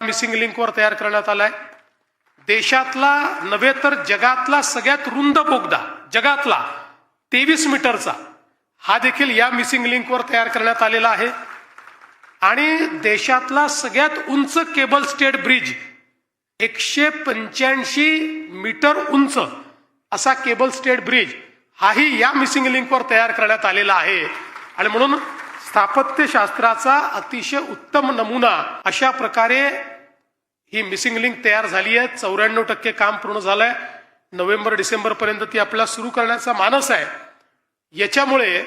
Missing लिंकवर तयार करण्यात आलाय. देशातला नव्हे तर जगातला सगळ्यात रुंद बोगदा जगातला तेवीस मीटरचा हा देखील या मिसिंग लिंकवर तयार करण्यात आलेला आहे. आणि देशातला सगळ्यात उंच केबल स्टेट ब्रिज एकशे पंच्याऐंशी मीटर उंच असा केबल स्टेट ब्रिज हाही या मिसिंग लिंकवर तयार करण्यात आलेला आहे. आणि म्हणून स्थापत्यशास्त्राचा अतिशय उत्तम नमुना अशा प्रकारे ही मिसिंग लिंक तयार झाली आहे. चौऱ्याण्णव टक्के काम पूर्ण झालंय. नोव्हेंबर डिसेंबर पर्यंत ती आपल्याला सुरू करण्याचा मानस आहे. याच्यामुळे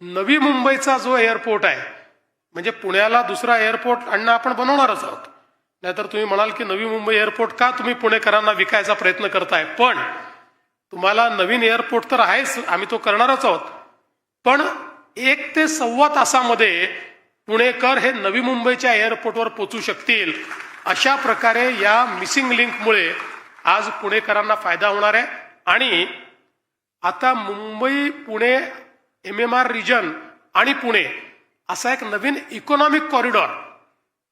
नवी मुंबईचा जो एअरपोर्ट आहे म्हणजे पुण्याला दुसरा एअरपोर्ट आणणं आपण बनवणारच आहोत. नाहीतर तुम्ही म्हणाल की नवी मुंबई एअरपोर्ट का तुम्ही पुणेकरांना विकायचा प्रयत्न करताय? पण तुम्हाला नवीन एअरपोर्ट तर आहेच आम्ही तो करणारच आहोत. पण एक ते सव्वा तासामध्ये पुणेकर हे नवी मुंबईच्या एअरपोर्टवर पोचू शकतील. अशा प्रकारे या मिसिंग लिंकमुळे आज पुणेकरांना फायदा होणार आहे. आणि आता Mumbai Pune M M R region आणि पुणे असा एक नवीन इकॉनॉमिक कॉरिडॉर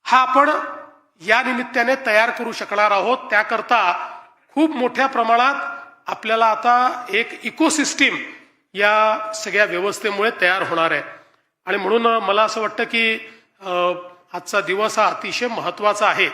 हा आपण या निमित्ताने तयार करू शकणार आहोत. त्याकरता खूप मोठ्या प्रमाणात आपल्याला आता एक इकोसिस्टीम या सगळ्या व्यवस्थेमुळे तयार होणार आहे. आणि म्हणून मला असं वाटतं की आजचा दिवस हा अतिशय महत्त्वाचा आहे.